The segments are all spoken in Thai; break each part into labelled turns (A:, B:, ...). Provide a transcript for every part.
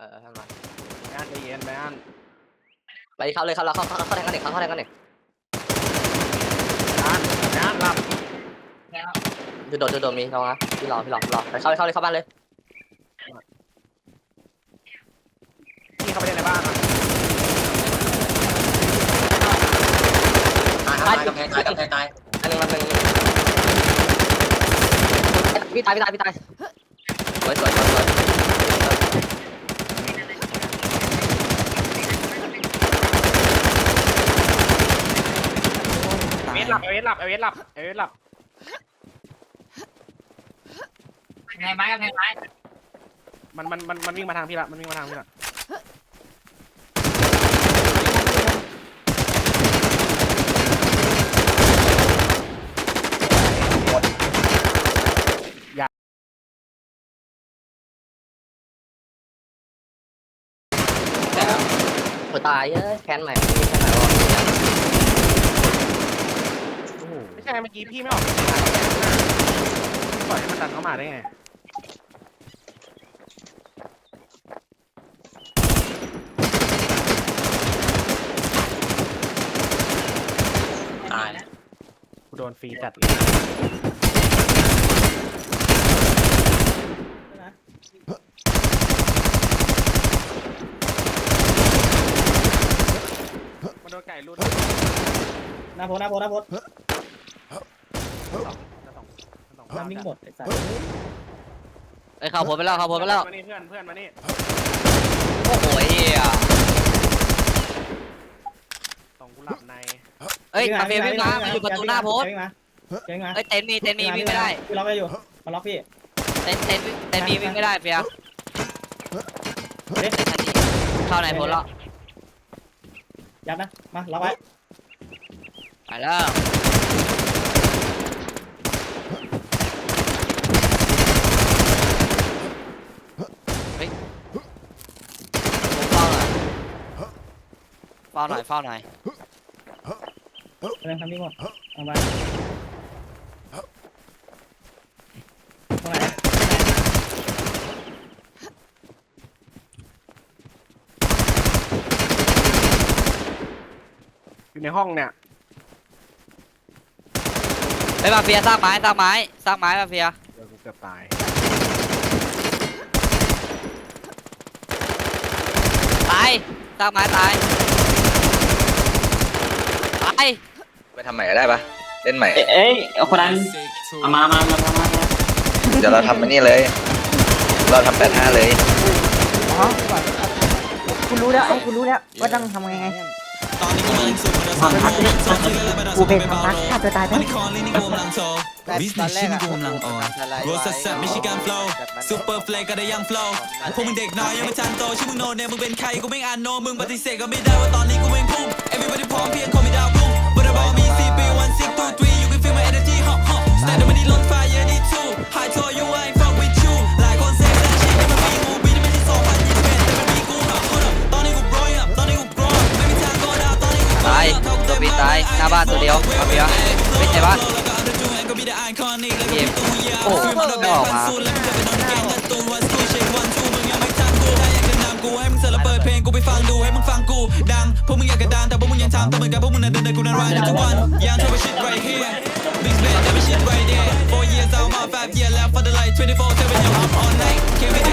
A: ออทำหน่อย
B: แอนใจเย็นแมน
A: ไปเข้าเลยเข้าแล้วเข้าเข้าเข้าแทงกันเด็กเข้าเข้าแทงกันเด็ก
B: แอนแอนหลับ
A: ดูโดดดูโดดมีลองนะพี่รอพี่รอพี่รอไปเข้าเลยเข้าเลยเข้าบ้านเลย
B: พี่เข้าไปเล่นในบ้านอะ
C: ตายครับตายกำแพงตายกำแพงตาย
A: อันหนึงอันหนึงพี่ตายพี่ตายพี่ตายสวยสวยสวยสวย
B: เอเวส หลับเอเวสหลับเอเวสหลับเอเวสหลับ
C: ไงไม้กำแพงไม้
B: มันมันมันมันวิ่งมาทางพี่ละมันวิ่งมาทางพี่ละ
A: หัวตายเอ้ยแค้นใหม่ไม่มีแค้นใหม่วะ
B: ไม่ใช่เมื่อกี้พี่ไม่ออกปล่อยให้มันดันเข้ามาได้ไง
C: ตายแล้ว
B: กูโดนฟรีจัดเลยมันโดนไก่รูด
D: หน้าโพสหน้าโพสหน้าโพส
B: จะต้องจะต้อง
D: น้ำมิ่งหมดไอ้สัส
A: เอ้ยเข้าผมไปแล้วเข้าผมไปแล้ว
B: มานี่เพื่อนเพื่อนมานี่
A: โอ้โหเฮีย
B: ส่งกูหลับใน
A: เอ้ยคาเฟ่วิ่งมามันอยู่ประตูหน้าโพสต์
D: วิ่งมาวิ่งมา
A: เอ้ยเต็นท์มีเต็นท์มีวิ่งไม่ได้
D: พี่ล็อกได้อยู่มาล็อกพี่
A: เต็นท์เต็นท์เต็นท์มีวิ่งไม่ได้เฟีย
D: เฮ้ย
A: เข้าในโพสต์แล้ว
D: ยัดนะ มาล็อกไว้
A: ไปแล้ว เฝ้าหน่อยเฝ้าหน่อยเฝ้าหน่อย
D: เรื่องทำมิ่งหมดเอาไปตรงไหน
B: อยู่ในห้องเนี่ย
A: ไปมาเฟียสร้างไม้สร้างไม้สร้างไม้มาเฟีย
B: เดี๋ยวกูเกือบตาย
A: ตายสร้างไม้ตายตาย
C: ไปทำใหม่ก็ได้ปะเล่นใหม่
E: เอ้ยเอาคนนั้นเอามามามามามา
C: เดี๋ยวเราทำอันนี้เลย เราทำแปดห้าเลย
F: อ๋อคุณรู้แล้วไอ้คุณรู้แล้ว ว่าต้องทำยังไง
E: ฟังครับ
F: กูเป็นทำรักฆ่าตัวตายไป
G: วิสเนชินกูกำลังอ่อนโรสแซบมิชิกันฟลว์ซูเปอร์เฟลก็ได้ยังฟลว์พวกมึงเด็กน้อยยังไม่ทันโตชื่อมึงโนเนี่ยมึงเป็นใครกูไม่อ่านโนมึงปฏิเสธก็ไม่ได้ว่าตอนนี้กูเองพุ่ง everybody พร้อมเพียงคอมีดาวพุ่งายคนเซฟแต่ชีวิตมันมีกูบีนี่ไม่ใช่2021แต่มันมีกู hot hot ตอนนี้กู growing up ตอนนี้กู grow up ไม่มีทาง go down ตอนนี้กู
A: ตายตัวปีตายหน้าบ้านตัวเดียวมาเฟียไม่ใช่บ้านเกมโอ้ไม่ออกมา
G: กูให้มึงเสร็จแล้วเปิดเพลงกูไปฟังดูให้มึงฟังกูดังพวกมึงอยากกระดานแต่พวกมึงยังทำแต่เหมือนกับพวกมึงนั้นเดินแต่กูนั้นรายในทุกวันยังเธอไป shit right here 24-7, yo, I'm night. Can't be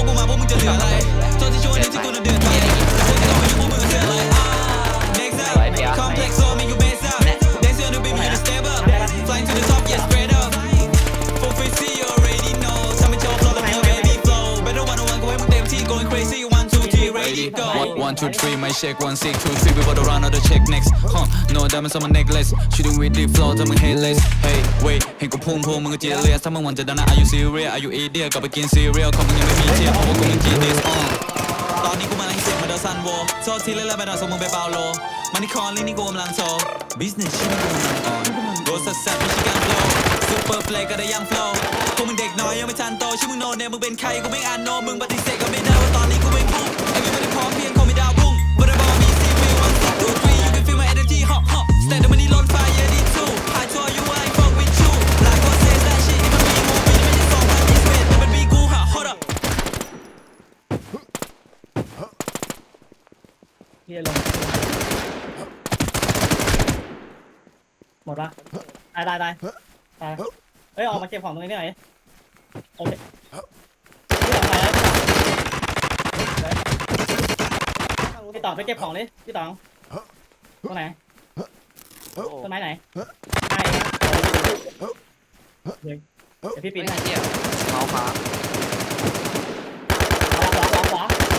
G: พวกกูมาพวกมึงจะเหลืออะไรโทษที่ช่วยนี้ที่กูน่ะเดือดร้อนพวกที่เราไม่ one two three my check one six two three we about to run out the check next huh no diamonds on my necklace shooting with the flow ถ้ามึง headless hey wait เห็นกูพุ่งพุ่งมึงก็ jealous ถ้ามึงหวันจะดังนะ are you serious are you idiot กลับไปกิน cereal ของมึงยังไม่มีเทียบเพราะว่ากูมึง genius uh ตอนนี้กูมาลังเสียงมาเดาซันโวโซทีเล่นๆไปดาวส่งมึงไปเปาโลมันนี่คอนลินี่กูกำลังโชว์ business ชิ่งกูกำลังออนโกสัสสัสม่ใช่การโฟล์ super play ก็ได้ยัง flow พวกมึงเด็กน้อยยังไม่ทันโตชื่อมึงโนเนี่ยมึงเป็นใครกูไม่อ่านโนมึงปฏิเสธก็ไม่ได้ว่าตอนนี้กู เฮ้
D: ยออกมาเก็บของตรงนี้หน่อยโอเคพี่ต่องไปแล้วพี่ต่องไปเก็บของดิพี่ต่องตรงไหนต้นไม้ไหนใช่เดี๋ยวเดี๋ยวพี่ปี
A: เป็น
D: นให้
A: ไงเหี้ยเมาขา
D: ขวาขวาขวาขวา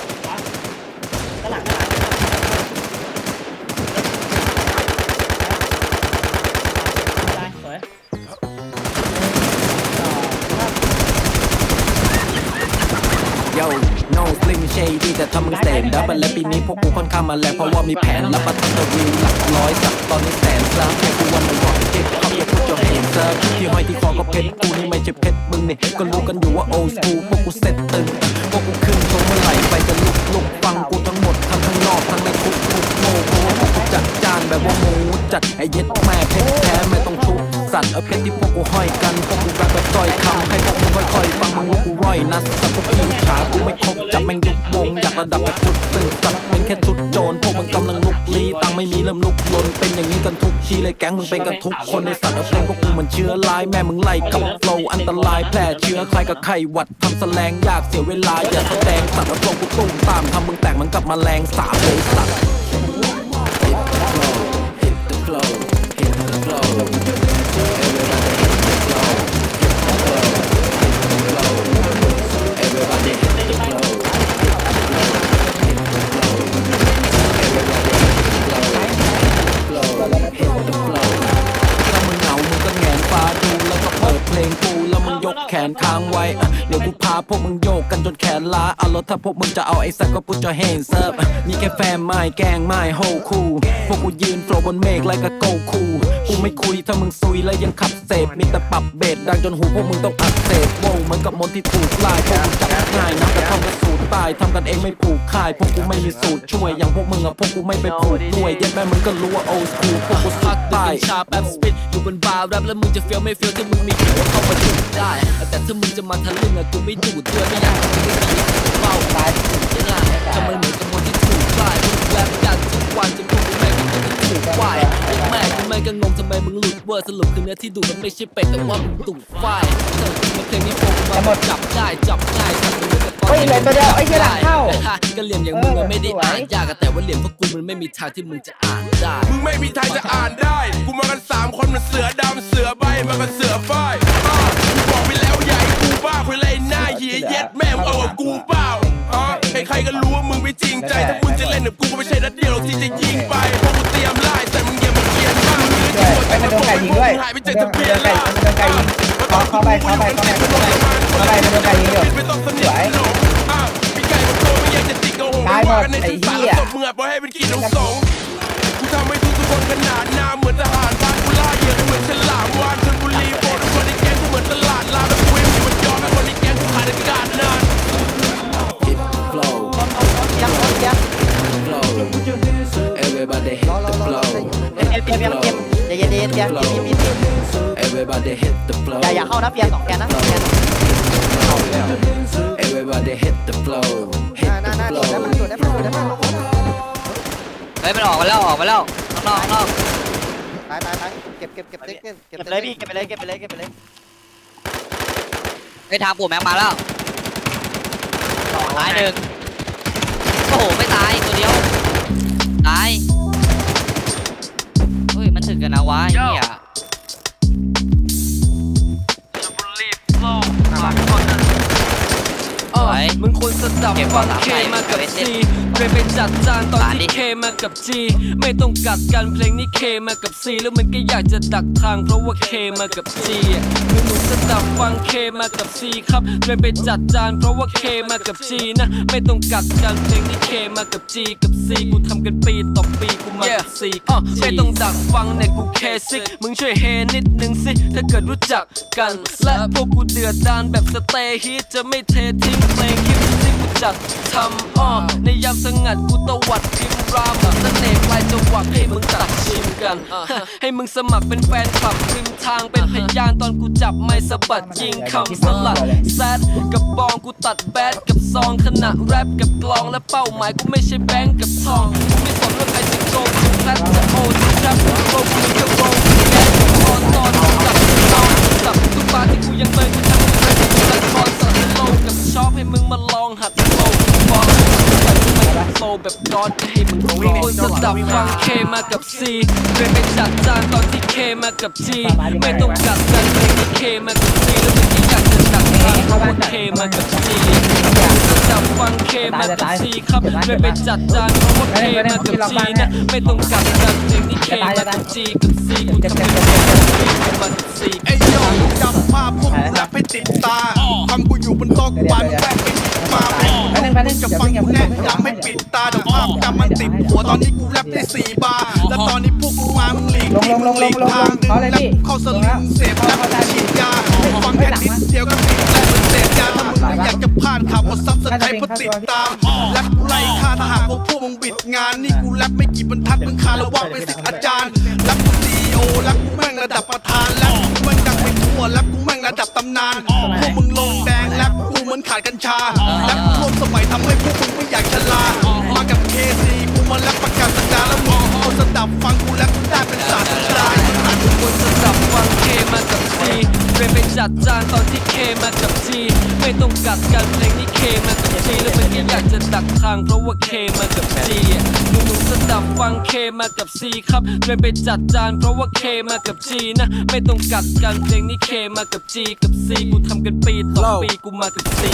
H: slim shady แต่ถ้ามึงเสพดับและปีนี้พวกกูค่อนข้างมาแรงเพราะว่ามีแผนรับประทานตัววิวหลักร้อยสักตอนนี้แสนซับให้กูวันละร้อยเจ็ดเขาอย่าพูดจนเห็นเซิร์ฟที่ห้อยที่คอก็เพชรกูนี่ไม่ใช่เพชรมึงนี่ก็รู้กันอยู่ว่า old school พวกกูเซ็ตตึงพวกกูขึ้นตรงเมื่อไหร่ไปจะลุกลุกฟังกูทั้งหมดทั้งข้างนอกทั้งในคุกคุกโง่เพราะว่าพวกกูจัดจานแบบว่าหมูจัดไอ้เย็ดแม่เพชรแท้ไม่ต้องชุบสัตว์เอาเพชรที่พวกกูห้อยกันพวกกูแบบแบบต้อยคำให้พวกมึงค่อยๆฟังมึงว่ากูร้อยนัดแต่พวกพี่ขากูไม่ครบจับ ระดับแบบชุดซึ่งสัตว์เป็นแค่ชุดโจรพวกมึงกำลังลุกลี้ตังไม่มีเริ่มลุกลนเป็นอย่างนี้กันทุกทีเลยแก๊งมึงเป็นกันทุกคนในสัตว์เอาเพลงพวกกูเหมือนเชื้อร้ายแม่มึงไล่กับโฟลอันตรายแพร่เชื้อใครกับไข้หวัดทำแสลงยากเสียเวลาอย่าแสดงสัตว์เอาโฟลกูตุ้มตามทำมึงแตกมันกลับมาแรงสาบเลยสัตว์ ไม่แกงไม่โฮคูพวกกูยืนโฟลบนเมฆไล่กับโกคูกูไม่คุยถ้ามึงซุยแล้วยังขับเสพมีแต่ปรับเบสดังจนหูพวกมึงต้องอักเสบโว้เหมือนกับมนต์ที่ถูกลายพวกมึงจับง่ายนะแต่ท่องกระสูตรตายทำกันเองไม่ผูกคายพวกกูไม่มีสูตรช่วยอย่างพวกมึงอะพวกกูไม่ไปผูกด้วยย็ดแม่มึงก็รู้ว่าโอสคูพวกกูสุดตาย
I: ชาแป๊บสปิดอยู่บนบาร์แรปแล้วมึงจะเฟี้ยวไม่เฟี้ยวถ้ามึงมีหัวเข้ามาดูได้แต่ถ้ามึงจะมาทะลึ่งอะกูไม่ดูดด้วยไม่อยาก สรุปคือเนื้อที่ดูมันไม่ใช่เป็ดแต่ว่ามึงตูดฝ้ายเออมันเคยมีโฟมมาจับได้จับง่ายทำมึงเหมือนกับตอน
F: เฮ้ยเหลือตัวเดียวไอ้เหี้ยหลังเข้า
I: ก็เหลี่ยมอย่างมึงอะไม่ได้อ่านยากแต่ว่าเหลี่ยมพวกกูมันไม่มีทางที่มึงจะอ่านได้
J: มึงไม่มีทางจะอ่านได้ กูมากันสามคนมันเสือดำเสือใบมากันเสือฝ้ายกูบอกไปแล้วใหญ่กูบ้าคุยเล่นหน้าเหี้ยเย็ดแม่งเอากับกูเปล่าอ๋อใครๆก็รู้ว่ามึงไม่จริงใจถ้า พวกมึงหายไปจากทะเบียนล่ะเข้าไปเข้าไปเข้าไปเข้าไปเข้าไปมันโดนไก่ยิงเดี๋ยวไม่ต้องสนิทหรอกอ้าวมีไก่บางตัวไม่ากันในสื่อสารแล้วตบมือปล่อยให้เป็นกีดของสงกูทำให้ทุกทุกๆคนขนาดหน้าเหมือนท
A: ฮ้ยมันออกมาแล้วออกมาแล้วข้างนอกข้างนอก
F: ตายตายตายเก็บเก็บเก็บเก็บเก็บเก็บเลยพี่เก็บไปเลยเก็บไปเลยเก็บไปเลย
A: เฮ้ยทางปู่แม็กมาแล้วตายหนึ่งโอ้โหไม่ตายตัวเดียวตายเฮ้ยมันถึงกันนะวะไอ้เหี้ย วย
I: มึงควรสดับ
A: เก็บ
I: ฟัง
A: ความ
I: เค
A: สามารถ
I: มากับ
A: ไว้เล่
I: ซี
A: น
I: เคยไปจัดจานตอน
A: สารดิ
I: ที่เคมากับจีไม่ต้องกัดกันเพลงนี้เคมากับซีแล้วมันก็อยากจะดักทางเพราะว่าเคมากับจีมึงมึงสดับฟังเคมากับซีครับเคยไปจัดจานเพราะว่าเคมากับจีนะ ไม่ต้องกัดกันเพลงนี้เคมากับจีกับซีกูทำกันปีต่อปีกูมากับซีอะไม่ต้องดักฟังในกูเคซิกมึงช่วยเฮนิดนึงสิถ้าเกิดรู้จักกันและพวกกูเดือดดานแบบสเตย์ฮีทจะไม่เททิ้งเพลงคิดที่กูจัดทำอ้อในยามสงัดกูตวัดพิมพ์รามแบบเสน่ห์ปลายจังหวะให้มึงตัดชิมกัน ให้มึงสมัครเป็นแฟนคลับริมทางเป็นพยานตอนกูจับไม่สะบัดยิงคำสลัดแซดกับบองกูตัดแบดกับซองขณะแรปกับกลองและเป้าหมายกูไม่ใช่แบงก์กับทองกูไม่สนว่าใครจะโกงจะแซดจะโอจะแรปโลกกูมันก็โกงแก อนให้มึงร้องจะดับฟังเคมากับซีเคยไปจัดจานตอนที่เคมากับจีไม่ต้องกัดกันเพลงที่เคมากับซีแล้วมึงก็อยากจะดักทางเพราะว่าเคมากับซี จะดับฟังเคมากับซีครับเคยไปจัดจานเพราะว่าเคมากับจีนะไม่ต้องกัดกันเพลงที่เคมากับจีกับซีกูทำให้เป็นกูมากับซี
K: ไอ้โยจำภาพพวกกูแรปให้ติดตาทำกูอยู่บนโต๊ะกูวางแรปไปมามึงจะฟังกูแน่ยังไม่ปิดตาเดี๋ยวภาพจำมันติดหัวตอนนี้กูแรปได้สี่บาร์แล้วตอนนี้พวกกูมามึงหลีกที่มึงหลีกทางดึงแรปเข้าสลิงเสพแรปฉีดยาฟังแค่นิดเดียวก็ติดแล้วมึงเสพยาถ้ามึงไม่อยากจะพลาดข่าวกดซับสไครต์เพื่อติดตามแรปกูไล่ฆ่าถ้าหากว่าพวกมึงบิดงาน นี่กูแรปไม่กี่บรรทัดมึงคาระวะเป็นสิทธิ์อาจารย์แรปกูซีโอแรปกูแม่งระดับประธานแรปกูแม่งดังไปทั่วแรปกูแม่งระดับตำนานพวกมึงลงแดงแรปกูเหมือนขาดกัญชาแรปกูร่วมสมัยทำให้พวกมึงไม่อยากชะลา เคย
I: ไปจัดจานตอนที่เคมากับจีไม่ต้องกัดกันเพลงนี้เคมากับจีแล้วมันก็อยากจะดักทางเพราะว่าเคมากับจีมึงมึงจะดับฟังเคมากับซีครับเคยไปจัดจานเพราะว่าเคมากับจีนะ ไม่ต้องกัดกันเพลงนี้เคมากับจีกับซีกูทำกันปีต่อปีกูมากับซี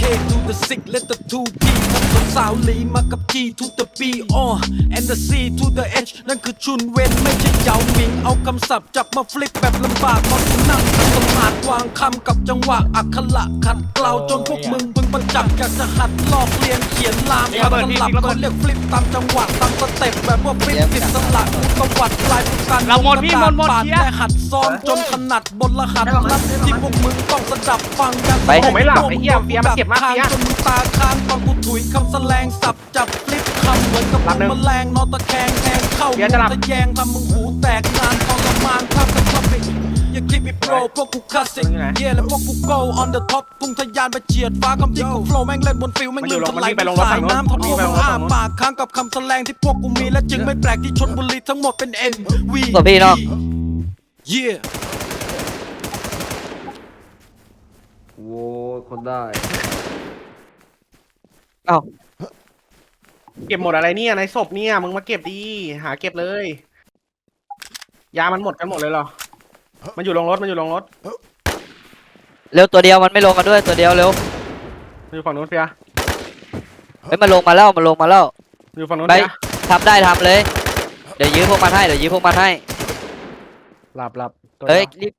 H: K to the six let the two P ทั้งสองสาวหลีมากับ G to the B oh and the C to the H นั่นคือชุนเวนไม่ใช่เหยาหมิง เอาคำศัพท์จับมาฟลิปแบบลำบากตอนกูนั่งขัดสมาธิวางคำกับจังหวะอักขระขัดเกลาจนพวกมึงพึงประจักษ์อยากจะหัดลอกเรียนเขียนลามคำสลับก็เรียกฟลิปตามจังหวะตามสเต็ปแบบว่าฟลิปติดสลักกูตวัดลายผู้การ
B: เราหมดพี่หมดหมด
H: ปาด
B: เคลียร์
H: แค่หัดซ้อมจนถนัดบนรหัสลับที่พวกมึงต้องสดับฟังกัน
A: ไป
B: ผมไม่หลับไอ้เหี้ยเฟียมันเก็บมากเฟีย
H: จนมึงตาค้างตอนกูถุยคำแสลงสับจับฟลิปคำเหมือนกับ
B: หลับหนึ่ง
H: มึงแมลงนอนตะแคงแทงเข้า
B: เฟียจะหลับ
H: ทะแยงทำมึงหูแตกนานทรมานภาพกับท็อปิกอย่าคิดมีโปรพวกกูคลาสสิกเย่และพวกกู go on the top พุ่งทะยานไปเฉียดฟ้าคำที่กูโฟล์แม่งเล่นบนฟิลแม่ง
B: มันอยู่
H: ลื่น
B: ลง
H: ถลาย
B: มันวิ่งไปลงรถ
H: สา
B: ฝั่
H: ย
B: งโน้น
H: น้ำทะ
B: มันวิ่
H: ลุ
B: งไปลงรถ
H: อ้า
B: ฝั่งโน้น
H: ปากค้างกับคำแสลงที่พวกกูมีและจึงไม่แปลกที่ชนบุรีทั้งหมดเป็น N V
A: ตัวพี่น้อง
H: yeah
L: โว้คนได้
A: เอ้า
B: เก็บหมดอะไรเนี่ยในศพเนี่ยมึงมาเก็บดีหาเก็บเลย ยามันหมดกันหมดเลยเหรอ มันอยู่ลงรถมันอยู่ลงรถ
A: เร็วตัวเดียวมันไม่ลงมาด้วยตัวเดียวเร็ว
B: มันอยู่ฝั่งนู้นเฟีย
A: เฮ้ยมันลงมาแล้วมันลงมาแล้ว
B: มันอยู่ฝั่งนู้น
A: ไป
B: เฟีย
A: ทำได้ทำเลย เดี๋ยวยื้อพวกมันให้เดี๋ยวยื้อพวกมันให้
B: หลับหลับตัว
A: เฮ้ย
B: ดีว
A: รีบ